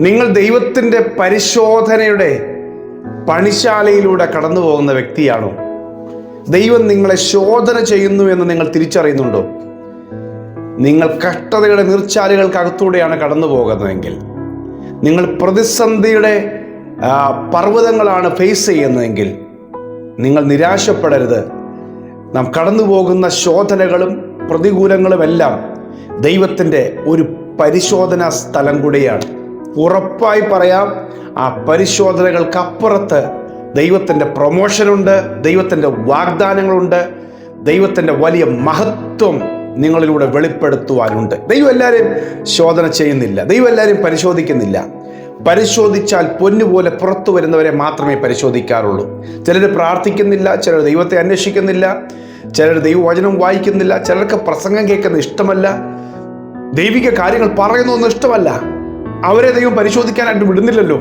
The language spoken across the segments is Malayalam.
നിങ്ങൾ ദൈവത്തിന്റെ പരിശോധനയുടെ പണിശാലയിലൂടെ കടന്നു പോകുന്ന വ്യക്തിയാണോ? ദൈവം നിങ്ങളെ ശോധന ചെയ്യുന്നു എന്ന് നിങ്ങൾ തിരിച്ചറിയുന്നുണ്ടോ? നിങ്ങൾ കഷ്ടതയുടെ നീർച്ചാലുകൾക്കകത്തൂടെയാണ് കടന്നു പോകുന്നതെങ്കിൽ നിങ്ങൾ പ്രതിസന്ധിയുടെ പർവതങ്ങളാണ് ഫേസ് ചെയ്യുന്നതെങ്കിൽ നിങ്ങൾ നിരാശപ്പെടരുത്. നാം കടന്നു പോകുന്ന ശോധനകളും പ്രതികൂലങ്ങളുമെല്ലാം ദൈവത്തിന്റെ ഒരു പരിശോധനാ സ്ഥലം കൂടിയാണ്. ഉറപ്പായി പറയാം ആ പരിശോധനകൾക്കപ്പുറത്ത് ദൈവത്തിന്റെ പ്രൊമോഷനുണ്ട് ദൈവത്തിന്റെ വാഗ്ദാനങ്ങളുണ്ട് ദൈവത്തിന്റെ വലിയ മഹത്വം നിങ്ങളിലൂടെ വെളിപ്പെടുത്തുവാനുണ്ട്. ദൈവം എല്ലാവരെയും ശോധന ചെയ്യുന്നില്ല ദൈവം എല്ലാവരെയും പരിശോധിക്കുന്നില്ല. പരിശോധിച്ചാൽ പൊന്നുപോലെ പുറത്തു വരുന്നവരെ മാത്രമേ പരിശോധിക്കാറുള്ളൂ. ചിലർ പ്രാർത്ഥിക്കുന്നില്ല ചിലർ ദൈവത്തെ അന്വേഷിക്കുന്നില്ല ചിലർ ദൈവവചനം വായിക്കുന്നില്ല ചിലർക്ക് പ്രസംഗം കേൾക്കുന്ന ഇഷ്ടമല്ല ദൈവിക കാര്യങ്ങൾ പറയുന്നൊന്നും ഇഷ്ടമല്ല. അവരെ ദൈവം പരിശോധിക്കാനായിട്ട് വിടുന്നില്ലല്ലോ.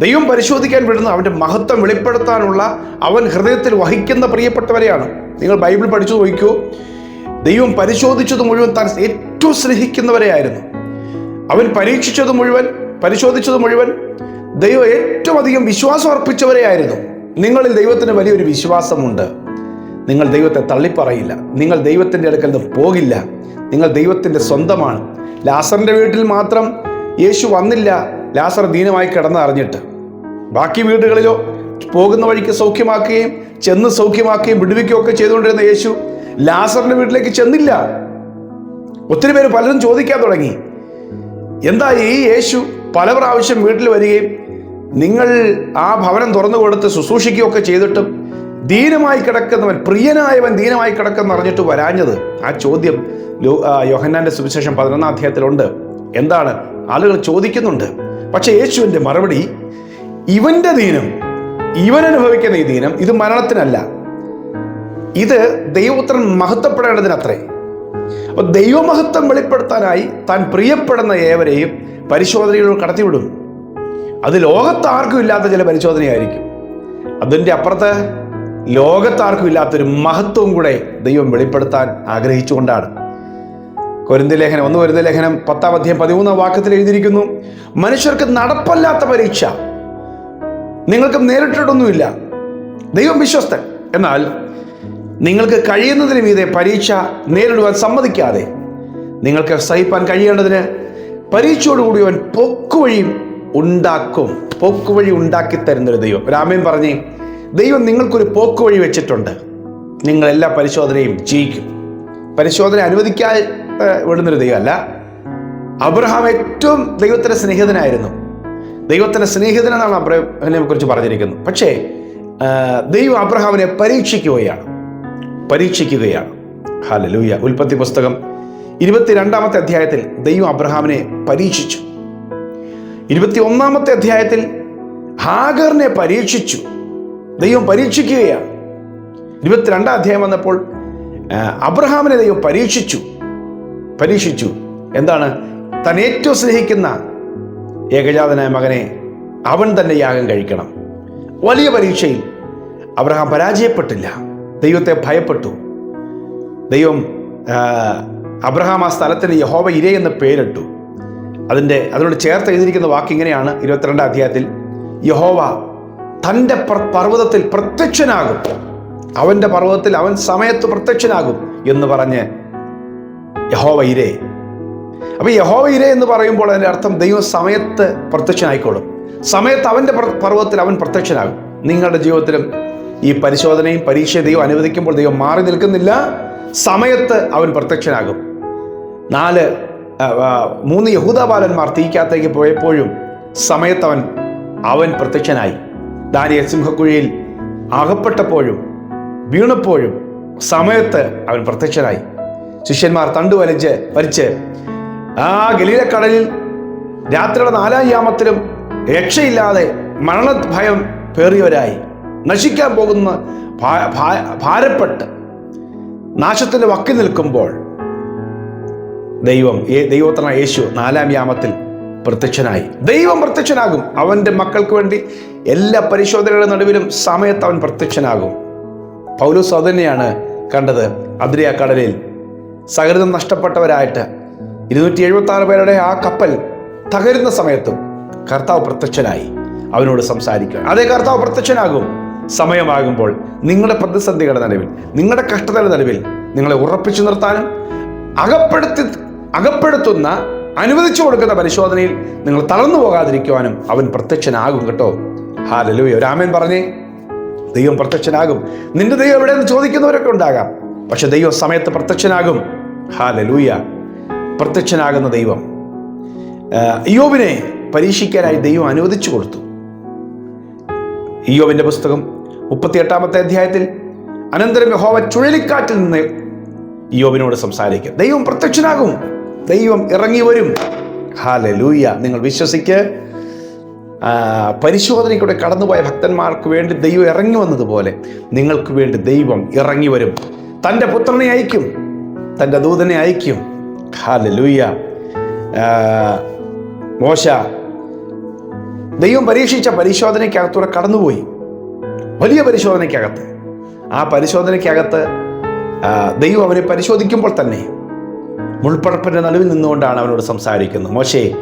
ദൈവം പരിശോധിക്കാൻ വിടുന്ന അവന്റെ മഹത്വം വെളിപ്പെടുത്താനുള്ള അവൻ ഹൃദയത്തിൽ വഹിക്കുന്ന പ്രിയപ്പെട്ടവരെയാണ്. നിങ്ങൾ ബൈബിൾ പഠിച്ചു നോക്കൂ ദൈവം പരിശോധിച്ചത് മുഴുവൻ താൻ ഏറ്റവും സ്നേഹിക്കുന്നവരെയായിരുന്നു. അവൻ പരീക്ഷിച്ചത് മുഴുവൻ പരിശോധിച്ചത് മുഴുവൻ ദൈവം ഏറ്റവും അധികം വിശ്വാസം അർപ്പിച്ചവരെയായിരുന്നു. നിങ്ങളിൽ ദൈവത്തിന് വലിയൊരു വിശ്വാസമുണ്ട്. നിങ്ങൾ ദൈവത്തെ തള്ളിപ്പറയില്ല. നിങ്ങൾ ദൈവത്തിന്റെ അടുക്കൽ നിന്ന് പോകില്ല. നിങ്ങൾ ദൈവത്തിന്റെ സ്വന്തമാണ്. ലാസറിന്റെ വീട്ടിൽ മാത്രം യേശു വന്നില്ല. ലാസർ ദീനമായി കിടന്നറിഞ്ഞിട്ട് ബാക്കി വീടുകളിലോ പോകുന്ന വഴിക്ക് സൗഖ്യമാക്കുകയും ചെന്ന് സൗഖ്യമാക്കുകയും വിടുവിക്കുകയും ഒക്കെ ചെയ്തുകൊണ്ടിരുന്ന യേശു ലാസറിന്റെ വീട്ടിലേക്ക് ചെന്നില്ല. ഒത്തിരി പേര് പലരും ചോദിക്കാൻ തുടങ്ങി. എന്താ ഈ യേശു പല പ്രാവശ്യം വീട്ടിൽ വരികയും നിങ്ങൾ ആ ഭവനം തുറന്നു കൊടുത്ത് ശുശ്രൂഷിക്കുകയൊക്കെ ചെയ്തിട്ടും ദീനമായി കിടക്കുന്നവൻ പ്രിയനായവൻ ദീനമായി കിടക്കുന്ന അറിഞ്ഞിട്ട് വരാഞ്ഞത് ആ ചോദ്യം യോഹന്നാന്റെ സുവിശേഷം പതിനൊന്നാം അധ്യായത്തിലുണ്ട്. എന്താണ്? ആളുകൾ ചോദിക്കുന്നുണ്ട്. പക്ഷെ യേശുവിന്റെ മറുപടി ഇവന്റെ ദീനം ഇവൻ അനുഭവിക്കുന്ന ഈ ദീനം ഇത് മരണത്തിനല്ല. ഇത് ദൈവപുത്രൻ മഹത്വപ്പെടേണ്ടതിനത്രേ. അപ്പൊ ദൈവമഹത്വം വെളിപ്പെടുത്താനായി താൻ പ്രിയപ്പെടുന്ന ഏവരെയും പരിശോധനയിലൂടെ കടത്തിവിടും. അത് ലോകത്താർക്കും ഇല്ലാത്ത ചില പരിശോധനയായിരിക്കും. അതിന്റെ അപ്പുറത്ത് ലോകത്താർക്കും ഇല്ലാത്തൊരു മഹത്വവും കൂടെ ദൈവം വെളിപ്പെടുത്താൻ ആഗ്രഹിച്ചുകൊണ്ടാണ്. കൊരിന്ത ലേഖനം ഒന്ന് കൊരിന്ത ലേഖനം പത്താം അധ്യായം പതിമൂന്നാം വാക്യത്തിൽ എഴുതിയിരിക്കുന്നു. മനുഷ്യർക്ക് നടപ്പല്ലാത്ത പരീക്ഷ. നിങ്ങൾക്ക് നേരിട്ടിട്ടൊന്നുമില്ല. ദൈവം വിശ്വസ്തൻ. എന്നാൽ നിങ്ങൾക്ക് കഴിയുന്നതിന് മീതെ പരീക്ഷ നേരിടുവാൻ സമ്മതിക്കാതെ നിങ്ങൾക്ക് സഹിപ്പാൻ കഴിയേണ്ടതിന് പരീക്ഷയോടുകൂടി അവൻ പൊക്കുവഴി ഉണ്ടാക്കും. പോക്കുവഴി ഉണ്ടാക്കി തരുന്നൊരു ദൈവം. രാമൻ പറഞ്ഞേ ദൈവം നിങ്ങൾക്കൊരു പോക്കുവഴി വെച്ചിട്ടുണ്ട്. നിങ്ങൾ എല്ലാ പരിശോധനയും ജയിക്കും. പരിശോധന അനുവദിക്കാൻ ഏഹ്, വിടുന്നൊരു ദൈവമല്ല. അബ്രഹാം ഏറ്റവും ദൈവത്തിന്റെ സ്നേഹിതനായിരുന്നു. ദൈവത്തിന്റെ സ്നേഹിതനെന്നാണ് അബ്രഹാമിനെ കുറിച്ച് പറഞ്ഞിരിക്കുന്നത് പക്ഷേ ദൈവം അബ്രഹാമിനെ പരീക്ഷിക്കുകയാണ്. പരീക്ഷിക്കുകയാണ്. ഹാലലൂയ ഉൽപ്പത്തി പുസ്തകം ഇരുപത്തിരണ്ടാമത്തെ അധ്യായത്തിൽ ദൈവം അബ്രഹാമിനെ പരീക്ഷിച്ചു. ഇരുപത്തി ഒന്നാമത്തെ അധ്യായത്തിൽ ഹാഗറിനെ പരീക്ഷിച്ചു. ദൈവം പരീക്ഷിക്കുകയാണ്. ഇരുപത്തിരണ്ടാം അധ്യായം വന്നപ്പോൾ അബ്രഹാമിനെ ദൈവം പരീക്ഷിച്ചു. പരീക്ഷിച്ചു. എന്താണ്? താൻ ഏറ്റവും സ്നേഹിക്കുന്ന ഏകജാതനായ മകനെ അവൻ തന്നെ യാഗം കഴിക്കണം. വലിയ പരീക്ഷയിൽ അബ്രഹാം പരാജയപ്പെട്ടില്ല. ദൈവത്തെ ഭയപ്പെട്ടു. ദൈവം അബ്രഹാം ആ സ്ഥലത്തിന് യഹോവ ഇരേ എന്ന് പേരിട്ടു. അതിന്റെ അതിനോട് ചേർത്ത് എഴുതിയിരിക്കുന്ന വാക്ക് ഇങ്ങനെയാണ് ഇരുപത്തിരണ്ടാം അധ്യായത്തിൽ യഹോവ തന്റെ പർവതത്തിൽ പ്രത്യക്ഷനാകും. അവന്റെ പർവതത്തിൽ അവൻ സമയത്ത് പ്രത്യക്ഷനാകും എന്ന് പറഞ്ഞ് യഹോവ ഇരേ. അപ്പൊ യഹോവ എന്ന് പറയുമ്പോൾ അതിന്റെ അർത്ഥം ദൈവം സമയത്ത് പ്രത്യക്ഷനായിക്കോളും സമയത്ത് അവന്റെ പർവതത്തിൽ അവൻ പ്രത്യക്ഷനാകും. നിങ്ങളുടെ ജീവിതത്തിലും ഈ പരിശോധനയും പരീക്ഷയും ദൈവം അനുവദിക്കുമ്പോൾ ദൈവം മാറി നിൽക്കുന്നില്ല. സമയത്ത് അവൻ പ്രത്യക്ഷനാകും. നാല് മൂന്ന് ആ, മൂന്ന് യഹൂദാബാലന്മാർ തീക്കാത്തേക്ക് പോയപ്പോഴും സമയത്ത് അവൻ അവൻ പ്രത്യക്ഷനായി. ദാനിയ സിംഹക്കുഴിയിൽ അകപ്പെട്ടപ്പോഴും വീണപ്പോഴും സമയത്ത് അവൻ പ്രത്യക്ഷനായി. ശിഷ്യന്മാർ തണ്ടു വലിച്ച് വലിച്ച് ആ ഗലീലക്കടലിൽ രാത്രിയുടെ നാലാം യാമത്തിലും രക്ഷയില്ലാതെ മരണ ഭയം പേറിയവരായി. നശിക്കാൻ പോകുന്ന ഭാരപ്പെട്ട് നാശത്തിന്റെ വക്കിൽ നിൽക്കുമ്പോൾ ദൈവം ഏ- യേശു നാലാം യാമത്തിൽ പ്രത്യക്ഷനായി. ദൈവം പ്രത്യക്ഷനാകും. അവന്റെ മക്കൾക്ക് വേണ്ടി എല്ലാ പരിശോധനകളുടെ നടുവിലും സമയത്ത് അവൻ പ്രത്യക്ഷനാകും. പൗലോസ് അതുതന്നെയാണ് കണ്ടത്. അദ്രിയ കടലിൽ സഹൃദം നഷ്ടപ്പെട്ടവരായിട്ട്. ഇരുന്നൂറ്റി എഴുപത്തി ആറ് പേരുടെ ആ കപ്പൽ തകരുന്ന സമയത്തും കർത്താവ് പ്രത്യക്ഷനായി അവനോട് സംസാരിക്കുക. അതേ കർത്താവ് പ്രത്യക്ഷനാകും. സമയമാകുമ്പോൾ നിങ്ങളുടെ പ്രതിസന്ധികളുടെ നടുവിൽ നിങ്ങളുടെ കഷ്ടതയുടെ നടുവിൽ നിങ്ങളെ ഉറപ്പിച്ചു നിർത്താനും അകപ്പെടുത്തി അകപ്പെടുത്തുന്ന അനുവദിച്ചു കൊടുക്കുന്ന പരിശോധനയിൽ നിങ്ങൾ തളർന്നു പോകാതിരിക്കുവാനും അവൻ പ്രത്യക്ഷനാകും കേട്ടോ. ഹാലലൂയ. രാമൻ പറഞ്ഞേ. ദൈവം പ്രത്യക്ഷനാകും. നിന്റെ ദൈവം എവിടെയെന്ന് ചോദിക്കുന്നവരൊക്കെ ഉണ്ടാകാം. പക്ഷെ ദൈവം സമയത്ത് പ്രത്യക്ഷനാകും. ഹാലലൂയ. പ്രത്യക്ഷനാകുന്ന ദൈവം. ഇയോബിനെ പരീക്ഷിക്കാനായി ദൈവം അനുവദിച്ചു കൊടുത്തു. ഇയോബിന്റെ പുസ്തകം മുപ്പത്തിയെട്ടാമത്തെ അധ്യായത്തിൽ അനന്തരം യഹോവ ചുഴലിക്കാറ്റിൽ നിന്ന് യോബിനോട് സംസാരിക്കുക ദൈവം പ്രത്യക്ഷനാകും. ദൈവം ഇറങ്ങി വരും. ഹാലലൂയ. നിങ്ങൾ വിശ്വസിക്ക്. പരിശോധനയ്ക്കൂടെ കടന്നുപോയ ഭക്തന്മാർക്ക് വേണ്ടി ദൈവം ഇറങ്ങി വന്നതുപോലെ നിങ്ങൾക്ക് വേണ്ടി ദൈവം ഇറങ്ങി വരും. തന്റെ പുത്രനെ അയക്കും. തന്റെ ദൂതനെ അയക്കും. ഹാലലൂയ. മോശ. ദൈവം പരീക്ഷിച്ച പരിശോധനയ്ക്കകത്തൂടെ കടന്നുപോയി. വലിയ പരിശോധനയ്ക്കകത്ത്. ആ പരിശോധനയ്ക്കകത്ത് ദൈവം അവനെ പരിശോധിക്കുമ്പോൾ തന്നെ മുൾപ്പടപ്പിന്റെ നടുവിൽ നിന്നുകൊണ്ടാണ് അവനോട് സംസാരിക്കുന്നത്. മോശേ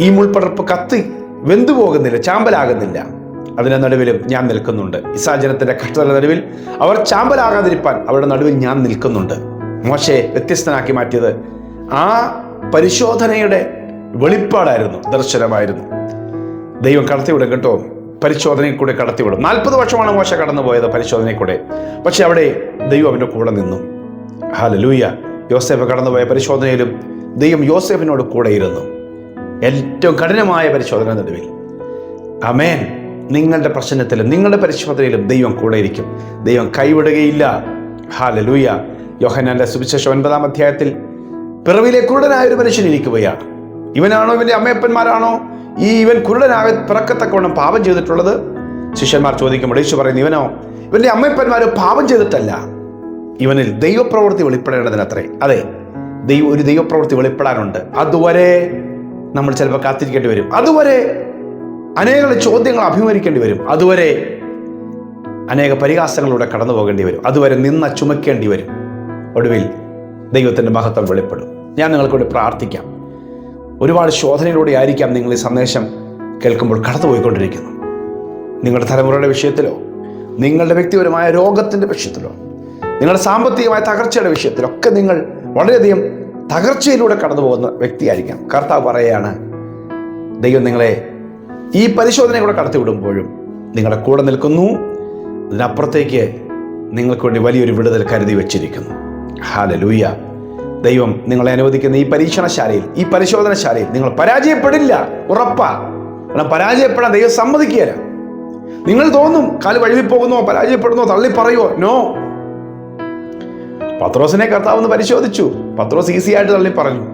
ഈ മുൾപ്പടർപ്പ് കത്തി വെന്തു പോകുന്നില്ല ചാമ്പലാകുന്നില്ല. അതിന്റെ നടുവിലും ഞാൻ നിൽക്കുന്നുണ്ട്. ഇസാചനത്തിന്റെ കഷ്ടതയുടെ നടുവിൽ അവർ ചാമ്പലാകാതിരിപ്പാൻ അവരുടെ നടുവിൽ ഞാൻ നിൽക്കുന്നുണ്ട്. മോശയെ വ്യത്യസ്തനാക്കി മാറ്റിയത് ആ പരിശോധനയുടെ വെളിപ്പാടായിരുന്നു ദർശനമായിരുന്നു. ദൈവം കടത്തിവിടും കേട്ടോ. പരിശോധനയിൽ കൂടെ കടത്തിവിടും. നാൽപ്പത് വർഷമാണ് മോശ കടന്നുപോയത് പരിശോധനയിൽ കൂടെ. പക്ഷെ അവിടെ ദൈവം അവന്റെ കൂടെ നിന്നു. ഹാല ലൂയ യോസേഫ് കടന്നുപോയ പരിശോധനയിലും ദൈവം യോസേഫിനോട് കൂടെ ഇരുന്നു. ഏറ്റവും കഠിനമായ പരിശോധന നടുവിൽ. അമേൻ നിങ്ങളുടെ പ്രശ്നത്തിലും നിങ്ങളുടെ പരിശോധനയിലും ദൈവം കൂടെ ഇരിക്കും. ദൈവം കൈവിടുകയില്ല. ഹാലലൂയ യോഹനാന്റെ സുവിശേഷം ഒൻപതാം അധ്യായത്തിൽ പിറവിലെ കുരുടനായ ഒരു മനുഷ്യൻ ഇരിക്കുകയാണ്. ഇവനാണോ ഇവന്റെ അമ്മയപ്പന്മാരാണോ? ഈ ഇവൻ കുരുടനായ പിറക്കത്തക്കവണ്ണം പാപം ചെയ്തിട്ടുള്ളത്? ശിഷ്യന്മാർ ചോദിക്കുമ്പോൾ യേശു പറയുന്നു ഇവനോ ഇവന്റെ അമ്മയപ്പന്മാരോ പാപം ചെയ്തിട്ടല്ല. ഇവനിൽ ദൈവപ്രവൃത്തി വെളിപ്പെടേണ്ടതിനത്രേ. അതെ ദൈവ ഒരു ദൈവപ്രവൃത്തി വെളിപ്പെടാനുണ്ട്. അതുവരെ നമ്മൾ ചിലപ്പോൾ കാത്തിരിക്കേണ്ടി വരും. അതുവരെ അനേക ചോദ്യങ്ങൾ അഭിമുഖീകരിക്കേണ്ടി വരും. അതുവരെ അനേക പരിഹാസങ്ങളിലൂടെ കടന്നു പോകേണ്ടി വരും. അതുവരെ നിന്ന ചുമക്കേണ്ടി വരും. ഒടുവിൽ ദൈവത്തിന്റെ മഹത്വം വെളിപ്പെടും. ഞാൻ നിങ്ങൾക്കൂടി പ്രാർത്ഥിക്കാം. ഒരുപാട് ശോധനയിലൂടെ ആയിരിക്കാം നിങ്ങൾ ഈ സന്ദേശം കേൾക്കുമ്പോൾ കടന്നുപോയിക്കൊണ്ടിരിക്കുന്നു. നിങ്ങളുടെ തലമുറയുടെ വിഷയത്തിലോ നിങ്ങളുടെ വ്യക്തിപരമായ രോഗത്തിന്റെ വിഷയത്തിലോ നിങ്ങളുടെ സാമ്പത്തികമായ തകർച്ചയുടെ വിഷയത്തിലോ ഒക്കെ നിങ്ങൾ വളരെയധികം തകർച്ചയിലൂടെ കടന്നു പോകുന്ന വ്യക്തിയായിരിക്കാം. കർത്താവ് പറയുകയാണ് ദൈവം നിങ്ങളെ ഈ പരിശോധനയിലൂടെ കടത്തിവിടുമ്പോഴും നിങ്ങളുടെ കൂടെ നിൽക്കുന്നു. അതിനപ്പുറത്തേക്ക് നിങ്ങൾക്ക് വേണ്ടി വലിയൊരു വിടുതൽ കരുതി വെച്ചിരിക്കുന്നു. ഹാലലൂയ. ദൈവം നിങ്ങളെ അനുവദിക്കുന്ന ഈ പരീക്ഷണശാലയിൽ ഈ പരിശോധനശാലയിൽ നിങ്ങൾ പരാജയപ്പെടില്ല ഉറപ്പാ. കാരണം പരാജയപ്പെടാൻ ദൈവം സമ്മതിക്കുകയില്ല. നിങ്ങൾ തോന്നും കാൽ വഴുതി പോകുന്നോ പരാജയപ്പെടുന്നോ തള്ളി പറയുമോ നോ പത്രോസിനെ കർത്താവ് പരിശോധിച്ചു. പത്രോസ് ഈസി ആയിട്ട് തള്ളി പറഞ്ഞു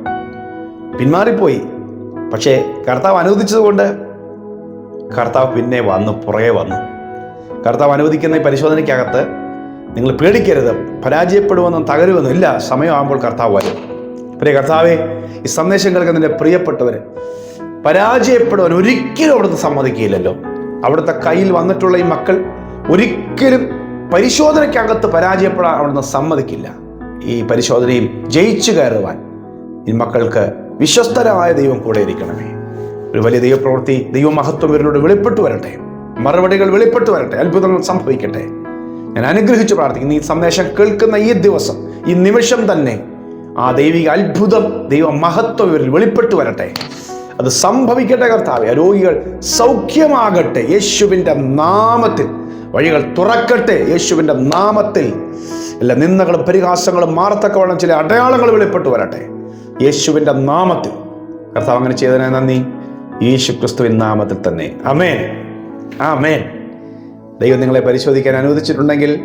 പിന്മാറിപ്പോയി. പക്ഷേ കർത്താവ് അനുവദിച്ചതുകൊണ്ട് കർത്താവ് പിന്നെ വന്നു പുറകെ വന്നു. കർത്താവ് അനുവദിക്കുന്ന ഈ പരിശോധനയ്ക്കകത്ത് നിങ്ങൾ പേടിക്കരുത്. പരാജയപ്പെടുമെന്നും തകരുമെന്നും ഇല്ല. സമയമാകുമ്പോൾ കർത്താവ് വരും. പ്രിയ കർത്താവെ ഈ സന്ദേശം കേൾക്കുന്നതിന്റെ പ്രിയപ്പെട്ടവർ പരാജയപ്പെടുവാൻ ഒരിക്കലും അവിടുന്ന് സമ്മതിക്കില്ലല്ലോ അവിടുത്തെ കയ്യിൽ വന്നിട്ടുള്ള ഈ മക്കൾ ഒരിക്കലും പരിശോധനയ്ക്കകത്ത് പരാജയപ്പെടാൻ അവിടുന്ന് സമ്മതിക്കില്ല. ഈ പരിശോധനയിൽ ജയിച്ചു കയറുവാൻ ഈ മക്കൾക്ക് വിശ്വസ്തരായ ദൈവം കൂടെ ഇരിക്കണമേ. ഒരു വലിയ ദൈവപ്രവൃത്തി ദൈവമഹത്വം ഇവരിലൂടെ വെളിപ്പെട്ടു വരട്ടെ. മറുപടികൾ വെളിപ്പെട്ടു വരട്ടെ. അത്ഭുതങ്ങൾ സംഭവിക്കട്ടെ. ഞാൻ അനുഗ്രഹിച്ചു പ്രാർത്ഥിക്കുന്നു. ഈ സന്ദേശം കേൾക്കുന്ന ഈ ദിവസം ഈ നിമിഷം തന്നെ ആ ദൈവിക അത്ഭുതം ദൈവ മഹത്വം ഇവരിൽ വെളിപ്പെട്ടു വരട്ടെ. അത് സംഭവിക്കട്ടെ കർത്താവെ. ആ രോഗികൾ സൗഖ്യമാകട്ടെ. യേശുവിന്റെ നാമത്തിൽ വഴികൾ തുറക്കട്ടെ. യേശുവിന്റെ നാമത്തിൽ എല്ലാ നിന്ദകളും പരിഹാസങ്ങളും മാറത്തക്കവണ്ണം ചില അടയാളങ്ങൾ വെളിപ്പെട്ടു വരട്ടെ. യേശുവിന്റെ നാമത്തിൽ. കർത്താവ് അങ്ങനെ ചെയ്തതിനെ നന്ദി. യേശു ക്രിസ്തുവിൻ നാമത്തിൽ തന്നെ. അമേൻ ആമേൻ. ദൈവം നിങ്ങളെ പരിശോധിക്കാൻ അനുവദിച്ചിട്ടുണ്ടെങ്കിൽ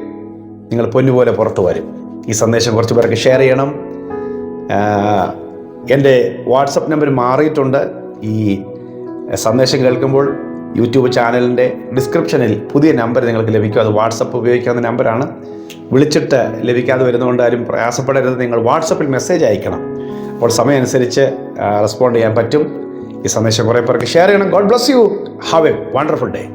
നിങ്ങൾ പൊന്നുപോലെ പുറത്തു വരും. ഈ സന്ദേശം കുറച്ച് പേർക്ക് ഷെയർ ചെയ്യണം. എന്റെ വാട്സപ്പ് നമ്പർ മാറിയിട്ടുണ്ട്. ഈ സന്ദേശം കേൾക്കുമ്പോൾ യൂട്യൂബ് ചാനലിന്റെ ഡിസ്ക്രിപ്ഷനിൽ പുതിയ നമ്പർ നിങ്ങൾക്ക് ലഭിക്കും. അത് വാട്സപ്പ് ഉപയോഗിക്കാവുന്ന നമ്പറാണ് വിളിച്ചിട്ട് ലഭിക്കാതെ വരുന്നതുകൊണ്ട് ആരും പ്രയാസപ്പെടരുത്. നിങ്ങൾ വാട്സപ്പിൽ മെസ്സേജ് അയക്കണം. അപ്പോൾ സമയം അനുസരിച്ച് റെസ്പോണ്ട് ചെയ്യാൻ പറ്റും. ഈ സന്ദേശം കുറേ പേർക്ക് ഷെയർ ചെയ്യണം. God bless you have a wonderful day